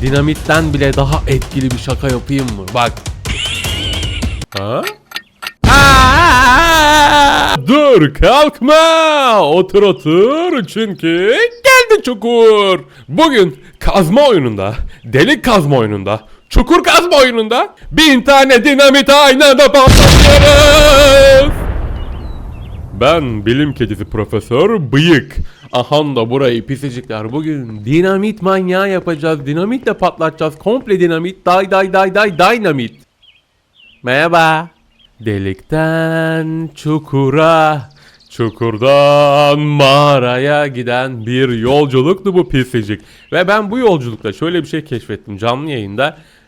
Dinamitten bile daha etkili bir şaka yapayım mı? Bak. Ha? Dur kalkma. Otur otur çünkü geldi çukur. Bugün kazma oyununda, delik kazma oyununda, çukur kazma oyununda bin tane dinamit aynı anda patlatıyoruz. Ben bilim kedisi profesör Bıyık. Ahan da burayı pisicikler. Bugün dinamit manyağı yapacağız. Dinamitle patlatacağız. Komple dinamit. Day day day day dynamit. Merhaba. Delikten çukura, çukurdan mağaraya giden bir yolculuktu bu pisicik. Ve ben bu yolculukta şöyle bir şey keşfettim canlı yayında.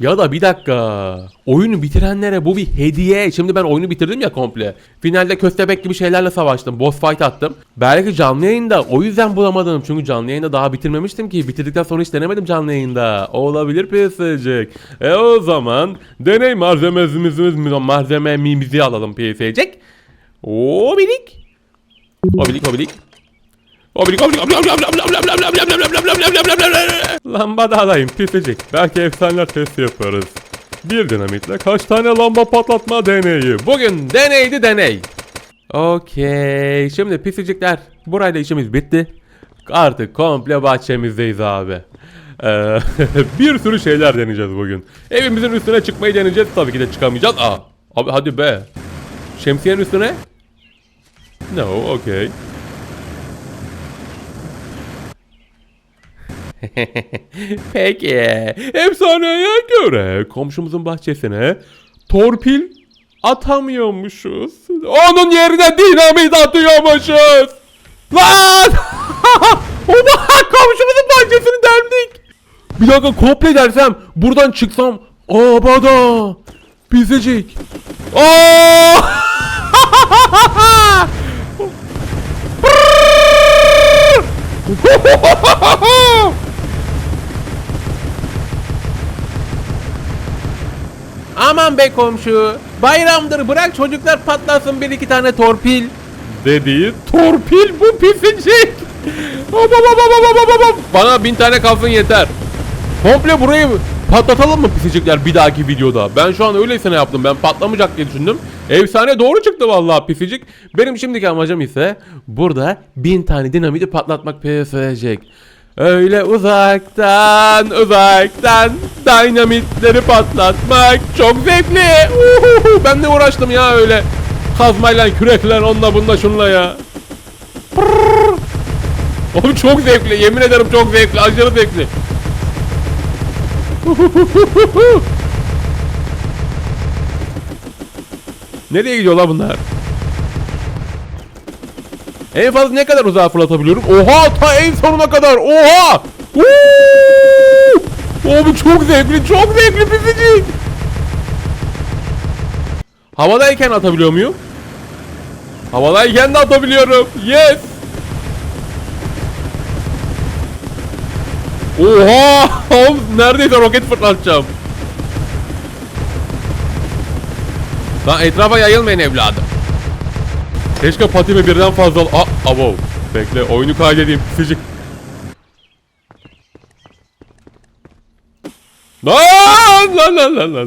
Ya da bir dakika. Oyunu bitirenlere bu bir hediye. Şimdi ben oyunu bitirdim ya komple. Finalde köstebek gibi şeylerle savaştım. Boss fight attım. Belki canlı yayında o yüzden bulamadım. Çünkü canlı yayında daha bitirmemiştim ki. Bitirdikten sonra hiç denemedim canlı yayında. Olabilir PS'cek. E o zaman deney malzememizi malzememizi alalım PS'cek. O bilik. Obilik obilik. Obilik obilik Lamba da alayım pisecek. Belki efsaneler testi yaparız. Bir dinamitle kaç tane lamba patlatma deneyi. Bugün deneydi deney. Okey. Şimdi pisicikler. Burayla işimiz bitti. Artık komple bahçemizdeyiz abi. Ee, bir sürü şeyler deneyeceğiz bugün. Evimizin üstüne çıkmayı deneyeceğiz. Tabii ki de çıkamayacağız. Aa, abi hadi be. Şemsiyenin üstüne? No, okay. Peki. Efsaneye göre komşumuzun bahçesine torpil atamıyormuşuz. Onun yerine dinamit atıyormuşuz. Lan! Oba komşumuzun bahçesini deldik. Bir dakika komple dersem buradan çıksam abada pisecek. Aa! Aman be komşu. Bayramdır bırak çocuklar patlasın bir iki tane torpil. Dediği torpil bu pisicik. Hop. Bana bin tane kalsın yeter. Komple burayı patlatalım mı pisicikler bir dahaki videoda? Ben şu an öylesine yaptım. Ben patlamayacak diye düşündüm. Efsane doğru çıktı vallahi pisicik. Benim şimdiki amacım ise burada bin tane dinamiti patlatmak PS'cek. Öyle uzaktan uzaktan dinamitleri patlatmak çok zevkli. Uhuhu, ben de uğraştım ya öyle. Kazmayla kürekle onunla bununla şunla ya. Pırrr. Oğlum çok zevkli yemin ederim çok zevkli aşırı zevkli. Nereye gidiyor lan bunlar? En fazla ne kadar uzağa fırlatabiliyorum? Oha ta en sonuna kadar. Oha! Woo! Abi çok zevkli, çok zevkli pisicik. Havadayken atabiliyor muyum? Havadayken de atabiliyorum. Yes. Oha! Neredeyse roket fırlatacağım. Lan etrafa yayılmayın evladım. Keşke patimi birden fazla... Aa, avo. Bekle oyunu kaydedeyim. Pisicik. Lan lan lan lan lan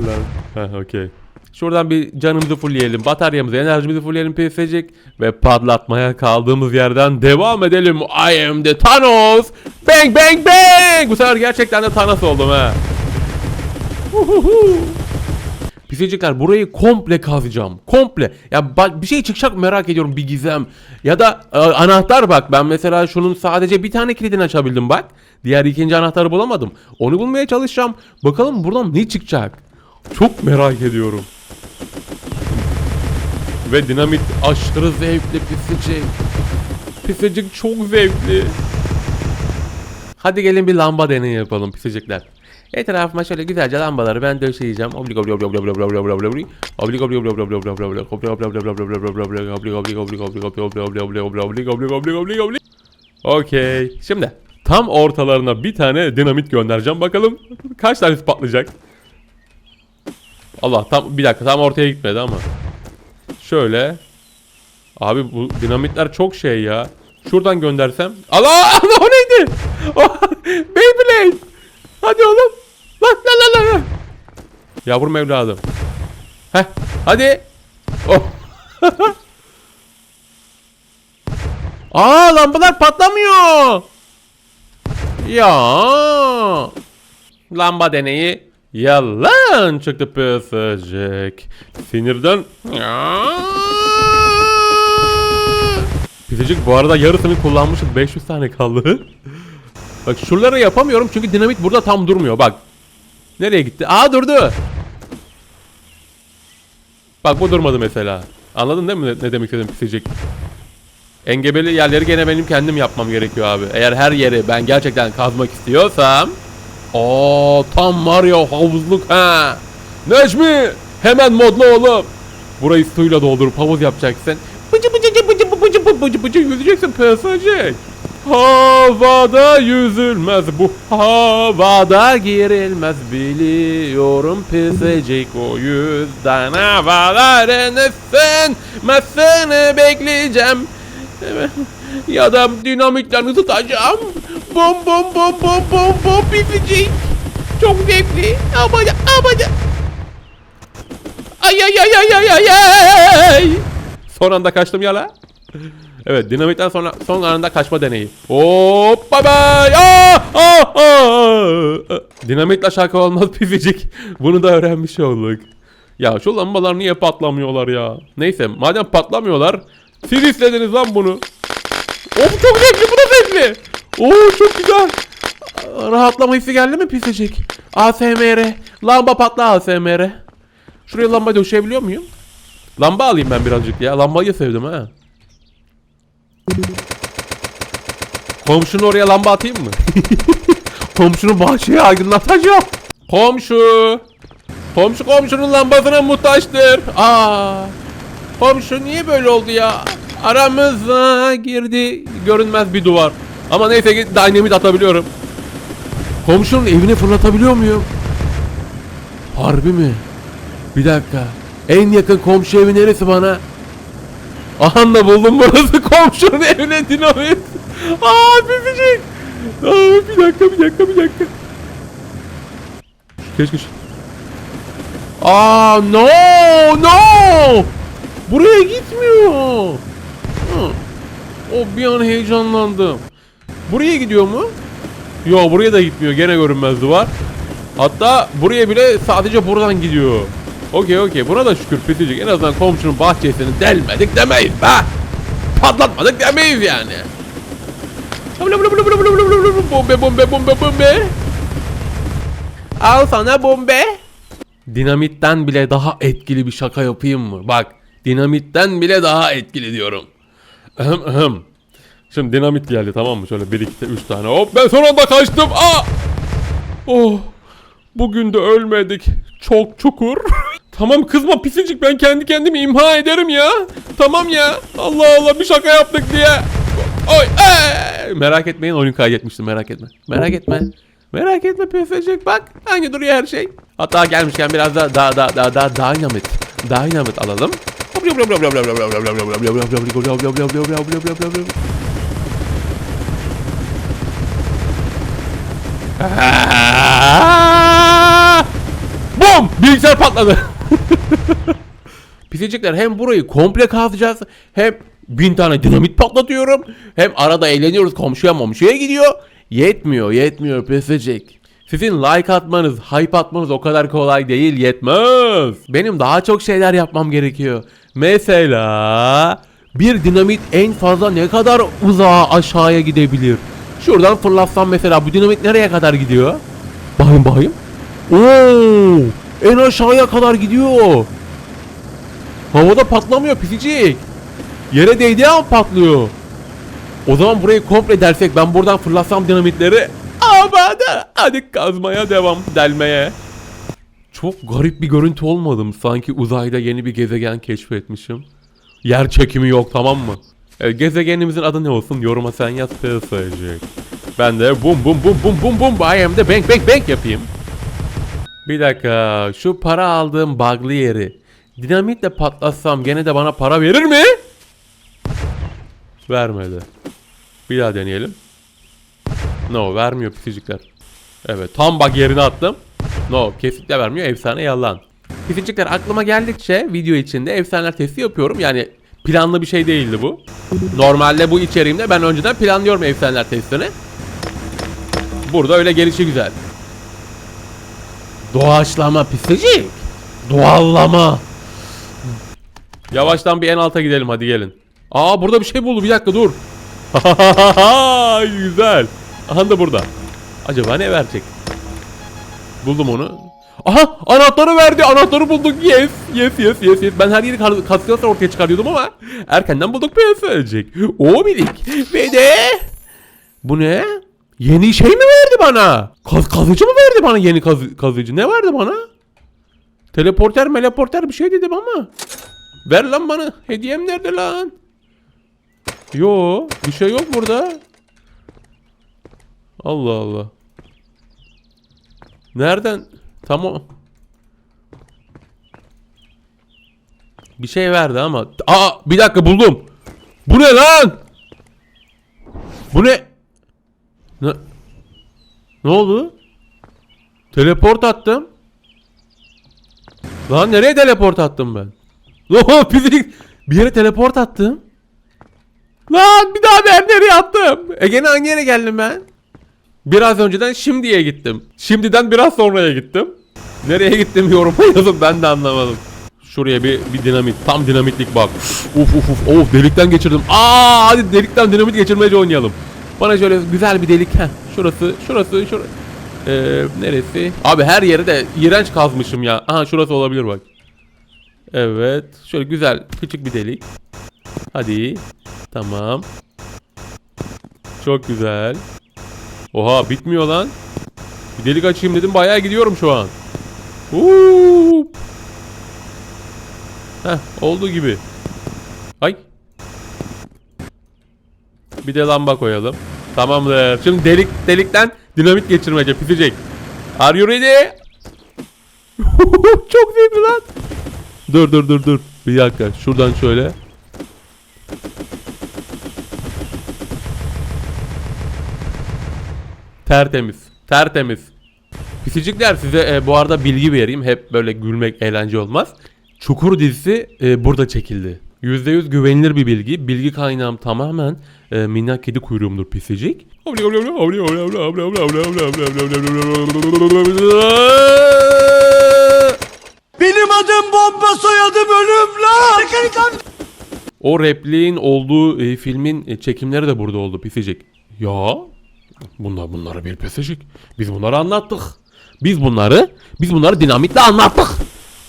lan. Okey. Şuradan bir canımızı fullleyelim, bataryamızı, enerjimizi fullleyelim pisecek ve patlatmaya kaldığımız yerden devam edelim. I am the Thanos. Bang bang bang. Bu sefer gerçekten de Thanos oldum ha. Uhuhu. Pisicikler burayı komple kazacağım. Komple. Ya bir şey çıkacak merak ediyorum bir gizem. Ya da e, anahtar bak. Ben mesela şunun sadece bir tane kilidini açabildim bak. Diğer ikinci anahtarı bulamadım. Onu bulmaya çalışacağım. Bakalım buradan ne çıkacak. Çok merak ediyorum. Ve dinamit aşırı zevkli pisicik. Pisicik çok zevkli. Hadi gelin bir lamba deneyi yapalım pisicikler. Etrafıma şöyle güzelce lambaları ben döşeyeceğim. Oblig oblig oblig oblig oblig oblig oblig oblig oblig oblig oblig oblig oblig oblig oblig oblig oblig oblig Okey. Şimdi tam ortalarına bir tane dinamit göndereceğim. Bakalım kaç tanesi patlayacak. Allah tam bir dakika tam ortaya gitmedi ama. Şöyle. Abi bu dinamitler çok şey ya. Şuradan göndersem. Allah Allah o neydi? Oh, Beyblade. Hadi oğlum. Lan lan lan lan. Yavrum evladım. Heh hadi. Oh. Aa lambalar patlamıyor. Ya. Lamba deneyi yalan çıktı pısıcık. Sinirden. Ya. Pisicik bu arada yarısını kullanmışız. 500 tane kaldı. Bak şuraları yapamıyorum çünkü dinamit burada tam durmuyor. Bak. Nereye gitti? Aa durdu. Bak bu durmadı mesela. Anladın değil mi ne, demek istedim pisicik? Engebeli yerleri gene benim kendim yapmam gerekiyor abi. Eğer her yeri ben gerçekten kazmak istiyorsam. Aa tam var ya havuzluk ha. Necmi hemen modla oğlum. Burayı suyla doldurup havuz yapacaksın. Bıcı bıcı bıcı bıcı bıcı bıcı bıcı bıcı yüzeceksin pısacık. Havada yüzülmez bu havada girilmez biliyorum pisecik o yüzden havaların ısınmasını bekleyeceğim. Ya da dinamitlerini tutacağım. Bom bom bom bom bom bom pisecik. Çok zevkli. Aman aman. Ay ay ay ay ay ay. Son anda kaçtım ya la. Evet dinamitten sonra son anında kaçma deneyi. Hop bay bay. Aa, aa, aa. Dinamitle şaka olmaz pisicik. Bunu da öğrenmiş olduk. Ya şu lambalar niye patlamıyorlar ya? Neyse madem patlamıyorlar. Siz istediniz lan bunu. Of çok zevkli bu da zevkli. Oo çok güzel. Rahatlama hissi geldi mi pisicik? ASMR. Lamba patla ASMR. Şuraya lamba döşeyebiliyor muyum? Lamba alayım ben birazcık ya. Lambayı sevdim ha. Komşunun oraya lamba atayım mı? Komşunun bahçeyi aydınlatacağım. Komşu. Komşu komşunun lambasına muhtaçtır. Aa. Komşu niye böyle oldu ya? Aramıza girdi görünmez bir duvar. Ama neyse ki dynamit atabiliyorum. Komşunun evine fırlatabiliyor muyum? Harbi mi? Bir dakika. En yakın komşu evi neresi bana? Aha buldum burası komşunun evine dinamit. Aa pisicik. Aa bir dakika bir dakika bir dakika. Keşke şu- Aa no no. Buraya gitmiyor. Hı. O bir an heyecanlandım. Buraya gidiyor mu? Yo buraya da gitmiyor. Gene görünmez duvar. Hatta buraya bile sadece buradan gidiyor. Okey okey buna da şükür pisicik. En azından komşunun bahçesini delmedik demeyiz be. Patlatmadık demeyiz yani. Bombe bombe bombe bombe. Al sana bombe. Dinamitten bile daha etkili bir şaka yapayım mı? Bak dinamitten bile daha etkili diyorum. Şimdi dinamit geldi tamam mı? Şöyle 1 2 3 tane. Hop ben son anda kaçtım. Aa! Oh. Bugün de ölmedik. Çok çukur. tamam kızma pisicik ben kendi kendimi imha ederim ya. Tamam ya. Allah Allah bir şaka yaptık diye. Oy. Ee! Merak etmeyin oyun kaydetmiştim merak etme. Merak etme. Merak etme pisicik bak. Hangi duruyor her şey. Hatta gelmişken biraz da daha daha daha daha dynamit. Dynamit alalım. Bum! Bilgisayar patladı. Pisicikler hem burayı komple kazacağız hem bin tane dinamit patlatıyorum hem arada eğleniyoruz komşuya momşuya gidiyor. Yetmiyor yetmiyor pisicik. Sizin like atmanız, hype atmanız o kadar kolay değil yetmez. Benim daha çok şeyler yapmam gerekiyor. Mesela bir dinamit en fazla ne kadar uzağa aşağıya gidebilir? Şuradan fırlatsam mesela bu dinamit nereye kadar gidiyor? Bakayım bakayım. Oo! En aşağıya kadar gidiyor. Havada patlamıyor pisicik. Yere değdiği an patlıyor. O zaman burayı komple dersek ben buradan fırlatsam dinamitleri. Havada. Hadi kazmaya devam. Delmeye. Çok garip bir görüntü olmadım. Sanki uzayda yeni bir gezegen keşfetmişim. Yer çekimi yok tamam mı? E, gezegenimizin adı ne olsun? Yoruma sen yaz söyleyecek. Ben de bum bum bum bum bum bum I am the bank bank bank yapayım. Bir dakika şu para aldığım bug'lı yeri dinamitle patlatsam gene de bana para verir mi? Vermedi. Bir daha deneyelim. No vermiyor pisicikler. Evet tam bak yerine attım. No kesinlikle vermiyor efsane yalan. Pisicikler aklıma geldikçe video içinde efsaneler testi yapıyorum. Yani planlı bir şey değildi bu. Normalde bu içeriğimde ben önceden planlıyorum efsaneler testini. Burada öyle gelişi güzel. Doğaçlama pisicik. Doğallama. Yavaştan bir en alta gidelim hadi gelin. Aa burada bir şey buldu bir dakika dur. Güzel. Aha da burada. Acaba ne verecek? Buldum onu. Aha anahtarı verdi. Anahtarı bulduk. Yes. Yes yes yes yes. Ben her yeri kaskıyla ortaya çıkarıyordum ama erkenden bulduk bir söyleyecek. O bilik. Ve de bu ne? Yeni şey mi verdi bana? Kaz kazıcı mı verdi bana yeni kaz kazıcı? Ne verdi bana? Teleporter meleporter bir şey dedim ama. Ver lan bana. Hediyem nerede lan? Yo, bir şey yok burada. Allah Allah. Nereden? Tamam. Bir şey verdi ama. Aa, bir dakika buldum. Bu ne lan? Bu ne? Ne? Ne oldu? Teleport attım. Lan nereye teleport attım ben? Oho fizik. Bir yere teleport attım. Lan bir daha ben nereye attım? E gene hangi yere geldim ben? Biraz önceden şimdiye gittim. Şimdiden biraz sonraya gittim. Nereye gittim yoruma yazın ben de anlamadım. Şuraya bir, bir dinamit. Tam dinamitlik bak. Uf uf uf. Of delikten geçirdim. Aa hadi delikten dinamit geçirmece oynayalım. Bana şöyle güzel bir delik. Heh, şurası, şurası, şurası. Ee, neresi? Abi her yeri de iğrenç kazmışım ya. Aha şurası olabilir bak. Evet. Şöyle güzel küçük bir delik. Hadi. Tamam. Çok güzel. Oha bitmiyor lan. Bir delik açayım dedim bayağı gidiyorum şu an. Uuu. Heh olduğu gibi. Ay. Bir de lamba koyalım. Tamamdır. Şimdi delik delikten dinamit geçirmece pisecek. Are you ready? Çok zevkli lan. Dur dur dur dur. Bir dakika şuradan şöyle. Tertemiz. Tertemiz. Pisicikler size e, bu arada bilgi vereyim. Hep böyle gülmek eğlence olmaz. Çukur dizisi e, burada çekildi. %100 güvenilir bir bilgi. Bilgi kaynağım tamamen e, minnak kedi kuyruğumdur pisicik. Benim adım bomba soyadım ölüm lan. O repliğin olduğu e, filmin e, çekimleri de burada oldu pisicik. Ya bunlar bunları bir pisicik. Biz bunları anlattık. Biz bunları biz bunları dinamitle anlattık.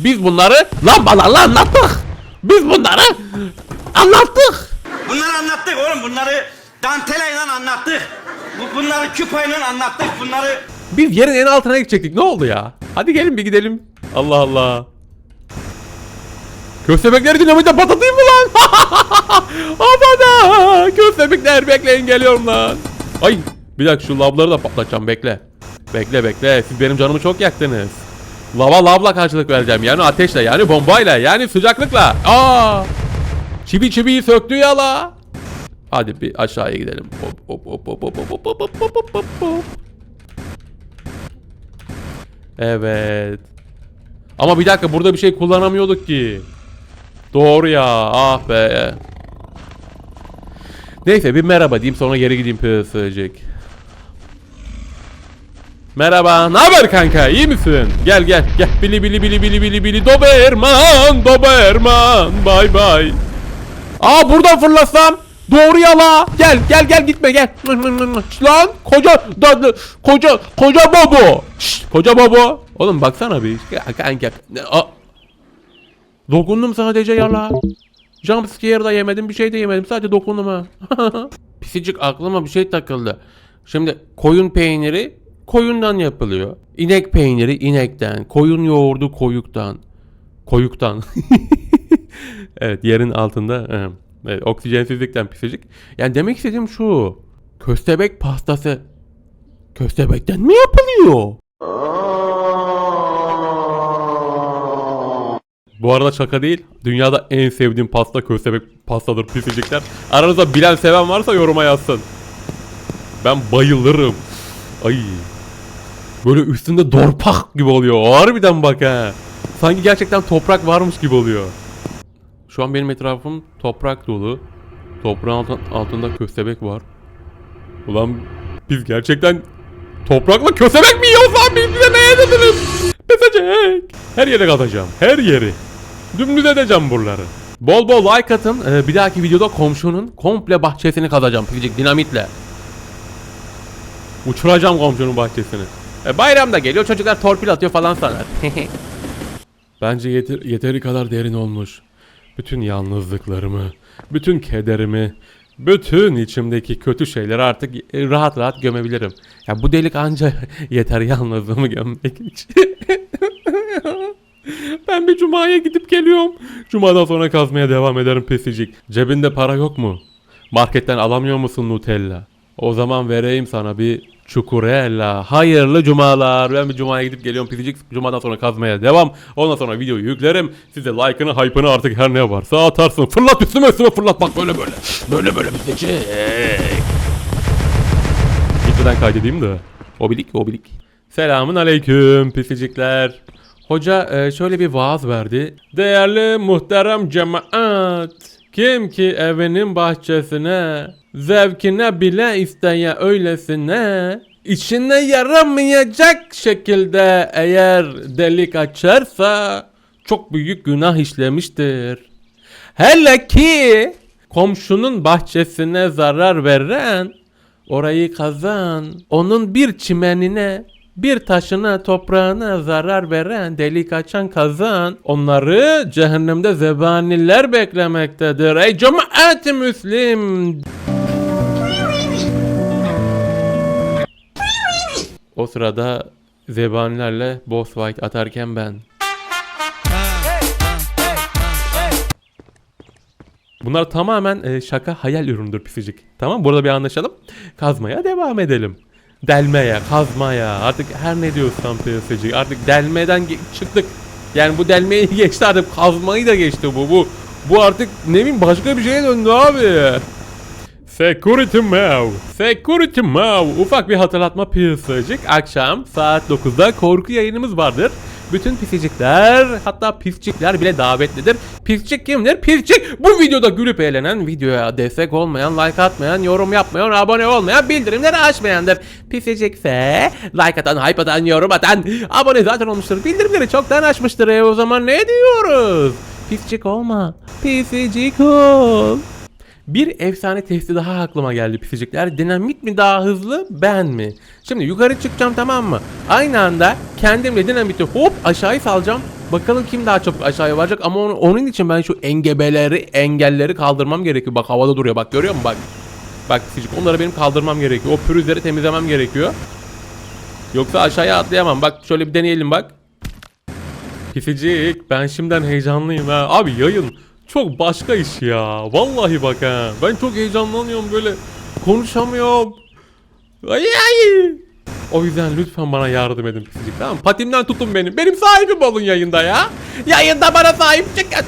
Biz bunları lambalarla anlattık. Biz bunları anlattık. Bunları anlattık oğlum bunları danteleyle anlattık. Bu, bunları küpayla anlattık bunları. Biz yerin en altına gidecektik. Ne oldu ya? Hadi gelin bir gidelim. Allah Allah. Köstebekleri dinamite patlatayım mı lan? Abada! Köstebekler bekleyin geliyorum lan. Ay bir dakika şu lavları da patlatacağım bekle. Bekle bekle siz benim canımı çok yaktınız. Lava lavla karşılık vereceğim yani ateşle yani bombayla yani sıcaklıkla. Aa! Çivi çiviyi söktü ya la. Hadi bir aşağıya gidelim. Hop hop hop hop hop hop hop hop hop hop hop. Evet. Ama bir dakika burada bir şey kullanamıyorduk ki. Doğru ya. Ah be. Neyse bir merhaba diyeyim sonra geri gideyim pısıcık. Merhaba. Ne haber kanka? İyi misin? Gel gel gel. Bili bili bili bili bili bili Doberman, Doberman. Bay bay. Aa buradan fırlasam. Doğru yala. Gel gel gel gitme gel. Lan koca da, koca koca babo. Koca babo. Oğlum baksana bir. Kanka. Dokundum sadece yala. Jump scare da yemedim bir şey de yemedim sadece dokundum ha. Pisicik aklıma bir şey takıldı. Şimdi koyun peyniri koyundan yapılıyor. İnek peyniri inekten, koyun yoğurdu koyuktan. Koyuktan. evet yerin altında evet, oksijensizlikten pişecek. Yani demek istediğim şu. Köstebek pastası köstebekten mi yapılıyor? Bu arada şaka değil. Dünyada en sevdiğim pasta köstebek pastadır pisicikler. Aranızda bilen seven varsa yoruma yazsın. Ben bayılırım. Ay. Böyle üstünde dorpak gibi oluyor. Harbiden bak ha. Sanki gerçekten toprak varmış gibi oluyor. Şu an benim etrafım toprak dolu. Toprağın altın- altında köstebek var. Ulan biz gerçekten toprakla köstebek mi yiyoruz lan? Biz bize ne yedirdiniz? Pesecek. Her yere katacağım. Her yeri. Dümdüz edeceğim buraları. Bol bol like atın. Ee, bir dahaki videoda komşunun komple bahçesini kazacağım. Fizik dinamitle. Uçuracağım komşunun bahçesini. E, bayram da geliyor çocuklar torpil atıyor falan sanar. Bence yeter, yeteri kadar derin olmuş. Bütün yalnızlıklarımı, bütün kederimi, bütün içimdeki kötü şeyleri artık rahat rahat gömebilirim. Ya bu delik anca yeter yalnızlığımı gömmek için. ben bir cumaya gidip geliyorum. Cumadan sonra kazmaya devam ederim pesicik. Cebinde para yok mu? Marketten alamıyor musun Nutella? O zaman vereyim sana bir çukurella. Hayırlı cumalar. Ben bir cumaya gidip geliyorum pisicik. Cumadan sonra kazmaya devam. Ondan sonra videoyu yüklerim. Size like'ını, hype'ını artık her ne varsa atarsın. Fırlat üstüme üstüme fırlat bak böyle böyle. Böyle böyle pisicik. Gitmeden kaydedeyim de. Obilik obilik. Selamun aleyküm pisicikler. Hoca e, şöyle bir vaaz verdi. Değerli muhterem cemaat. Kim ki evinin bahçesine zevkine bile isteye öylesine içine yaramayacak şekilde eğer delik açarsa çok büyük günah işlemiştir. Hele ki komşunun bahçesine zarar veren orayı kazan, onun bir çimenine, bir taşına, toprağına zarar veren, delik açan kazan, onları cehennemde zebaniler beklemektedir. Ey cemaat-i müslim! O sırada zebanilerle boss fight atarken ben. Bunlar tamamen e, şaka hayal ürünüdür pisicik. Tamam burada bir anlaşalım. Kazmaya devam edelim. Delmeye, kazmaya artık her ne diyorsan pisicik. Artık delmeden çıktık. Yani bu delmeyi geçti artık kazmayı da geçti bu. Bu bu artık ne bileyim başka bir şeye döndü abi. Security Mav. Security Mav. Ufak bir hatırlatma pisicik. Akşam saat 9'da korku yayınımız vardır. Bütün pisicikler hatta piscikler bile davetlidir. Piscik kimdir? Piscik bu videoda gülüp eğlenen, videoya destek olmayan, like atmayan, yorum yapmayan, abone olmayan, bildirimleri açmayandır. Pisicikse like atan, hype atan, yorum atan, abone zaten olmuştur. Bildirimleri çoktan açmıştır. E o zaman ne diyoruz? Piscik olma. Pisicik ol. Bir efsane testi daha aklıma geldi pisicikler. Dinamit mi daha hızlı ben mi? Şimdi yukarı çıkacağım tamam mı? Aynı anda kendimle dinamiti hop aşağıya salacağım. Bakalım kim daha çabuk aşağıya varacak ama onu- onun için ben şu engebeleri, engelleri kaldırmam gerekiyor. Bak havada duruyor bak görüyor musun bak. Bak pisicik onları benim kaldırmam gerekiyor. O pürüzleri temizlemem gerekiyor. Yoksa aşağıya atlayamam. Bak şöyle bir deneyelim bak. Pisicik ben şimdiden heyecanlıyım ha. Abi yayın çok başka iş ya. Vallahi bak ha. Ben çok heyecanlanıyorum böyle. Konuşamıyorum. Ay ay. O yüzden lütfen bana yardım edin pisicik tamam mı? Patimden tutun beni. Benim sahibim olun yayında ya. Yayında bana sahip çıkın.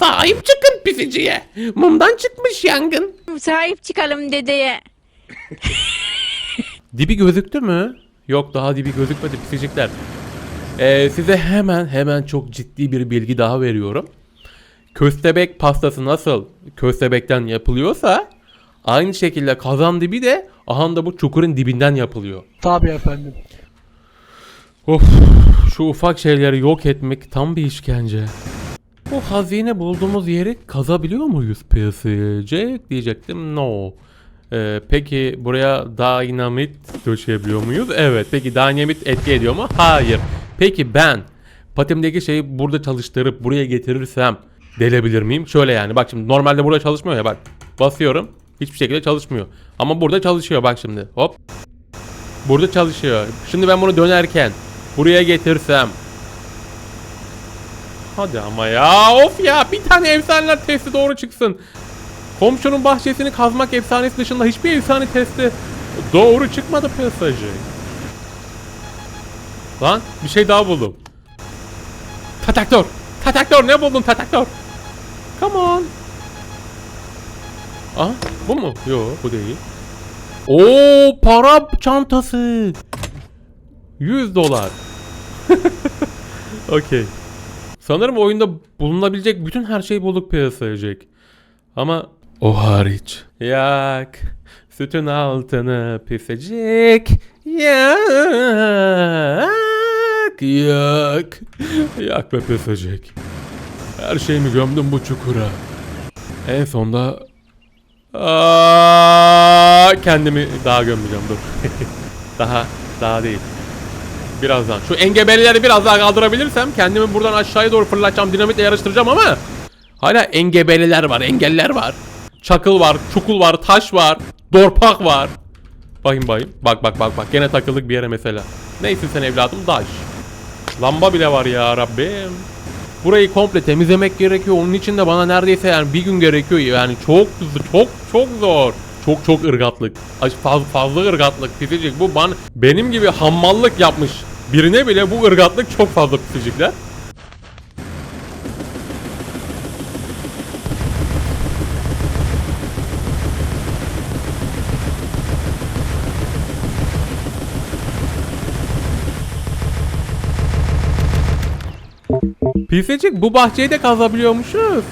Sahip çıkın pisiciye. Mumdan çıkmış yangın. Sahip çıkalım dedeye. Dibi gözüktü mü? Yok daha dibi gözükmedi pisicikler. Ee, size hemen hemen çok ciddi bir bilgi daha veriyorum. Köstebek pastası nasıl köstebekten yapılıyorsa aynı şekilde kazan dibi de aha da bu çukurun dibinden yapılıyor. Tabii efendim. Of şu ufak şeyleri yok etmek tam bir işkence. Bu hazine bulduğumuz yeri kazabiliyor muyuz piyasaya diyecektim. No. Ee, peki buraya dinamit döşeyebiliyor muyuz? Evet. Peki dinamit etki ediyor mu? Hayır. Peki ben patimdeki şeyi burada çalıştırıp buraya getirirsem delebilir miyim? Şöyle yani bak şimdi normalde burada çalışmıyor ya bak. Basıyorum. Hiçbir şekilde çalışmıyor. Ama burada çalışıyor bak şimdi. Hop. Burada çalışıyor. Şimdi ben bunu dönerken buraya getirsem. Hadi ama ya of ya bir tane efsaneler testi doğru çıksın. Komşunun bahçesini kazmak efsanesi dışında hiçbir efsane testi doğru çıkmadı piyasacı. Lan bir şey daha buldum. Tataktör. Tataktör ne buldun tataktör? Come on. Aha bu mu? Yo bu değil. Oo para çantası. 100 dolar. Okey. Sanırım oyunda bulunabilecek bütün her şeyi bulduk piyasaya Jack. Ama o hariç. Yak. Sütün altını pisecek. Yak. Yak. Yak be pisecek. Her şeyimi gömdüm bu çukura. En sonda Aa, kendimi daha gömmeyeceğim dur. daha daha değil. Birazdan. Şu engebelileri biraz daha kaldırabilirsem kendimi buradan aşağıya doğru fırlatacağım. Dinamitle yarıştıracağım ama hala engebeliler var, engeller var. Çakıl var, çukul var, taş var, dorpak var. Bakayım bakayım. Bak bak bak bak. Gene takıldık bir yere mesela. Neysin sen evladım? Taş. Lamba bile var ya Rabbim. Burayı komple temizlemek gerekiyor. Onun için de bana neredeyse yani bir gün gerekiyor. Yani çok çok çok zor. Çok çok ırgatlık. Fazla, fazla ırgatlık pisicik. Bu ban benim gibi hammallık yapmış birine bile bu ırgatlık çok fazla pisicikler. Pisicik bu bahçeyi de kazabiliyormuşuz.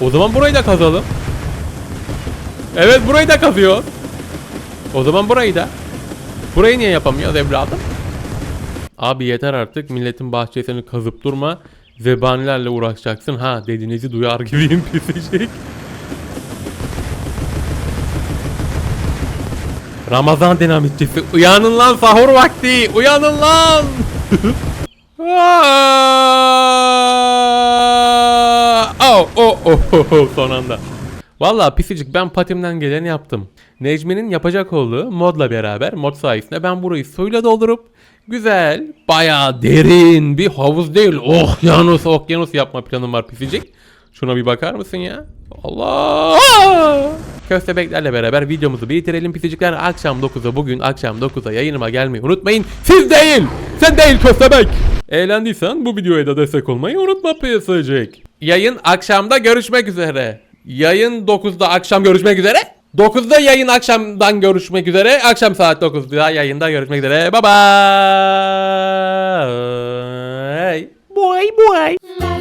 O zaman burayı da kazalım. Evet burayı da kazıyor. O zaman burayı da. Burayı niye yapamıyoruz evladım? Abi yeter artık milletin bahçesini kazıp durma. Zebanilerle uğraşacaksın. Ha dediğinizi duyar gibiyim pisicik. Ramazan dinamitçisi uyanın lan sahur vakti uyanın lan. Oh, oh, oh, oh, oh, son anda. Valla pisicik ben patimden geleni yaptım. Necmi'nin yapacak olduğu modla beraber mod sayesinde ben burayı suyla doldurup güzel, bayağı derin bir havuz değil okyanus okyanus yapma planım var pisicik. Şuna bir bakar mısın ya? Allah! Köstebeklerle beraber videomuzu bitirelim. Pisicikler akşam 9'a bugün akşam 9'a yayınıma gelmeyi unutmayın. Siz değil! Sen değil köstebek! Eğlendiysen bu videoya da destek olmayı unutma piyasacık. Yayın akşamda görüşmek üzere. Yayın 9'da akşam görüşmek üzere. 9'da yayın akşamdan görüşmek üzere. Akşam saat 9'da yayında görüşmek üzere. Bye bye. Bye bye.